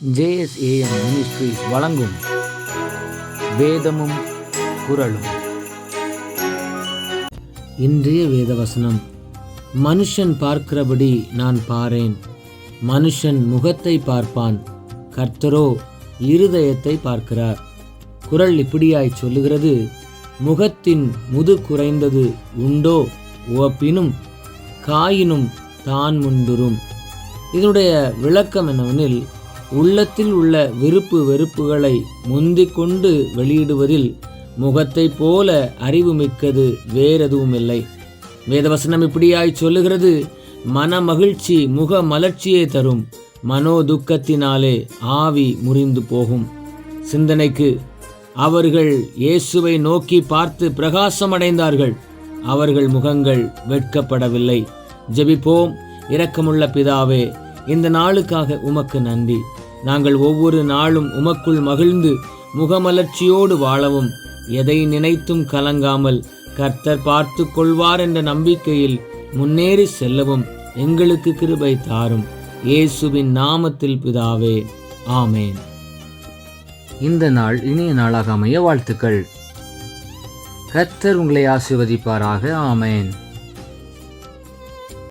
JSAM ministries வழங்கும் வேதமும் குரலும் இன்றைய வேதவசனம். மனுஷன் பார்க்கிறபடி நான் பாரேன். மனுஷன் முகத்தை பார்ப்பான். கர்த்தரோ இருதயத்தை பார்க்கிறார். குரல் இப்படியாய் சொல்லுகிறது முகத்தின் முது குறைந்தது உண்டோ உவப்பினும் காயினும் தான் முந்துரும் இதனுடைய விளக்கம் என்னவெனில் உள்ளத்தில் உள்ள விருப்பு வெறுப்புகளை முந்திக் கொண்டு வெளியிடுவதில் முகத்தைப் போல அறிவு மிக்கது வேறெதுவுமில்லை. வேதவசனம் இப்படியாய் சொல்லுகிறது மன மகிழ்ச்சி முக மலர்ச்சியே தரும் மனோ துக்கத்தினாலே ஆவி முறிந்து போகும். சிந்தனைக்கு அவர்கள் இயேசுவை நோக்கி பார்த்து பிரகாசமடைந்தார்கள் அவர்கள் முகங்கள் வெட்கப்படவில்லை. ஜெபிப்போம் இரக்கமுள்ள பிதாவே இந்த நாளுக்காக உமக்கு நன்றி. நாங்கள் ஒவ்வொரு நாளும் உமக்குள் மகிழ்ந்து முகமலர்ச்சியோடு வாழவும் எதை நினைத்தும் கலங்காமல் கர்த்தர் பார்த்து கொள்வார் என்ற நம்பிக்கையில் முன்னேறி செல்லவும் எங்களுக்கு கிருபை தாரும். இயேசுவின் நாமத்தில் பிதாவே ஆமேன். இந்த நாள் இனிய நாளாக அமைய வாழ்த்துக்கள். கர்த்தர் உங்களை ஆசிர்வதிப்பாராக ஆமேன்.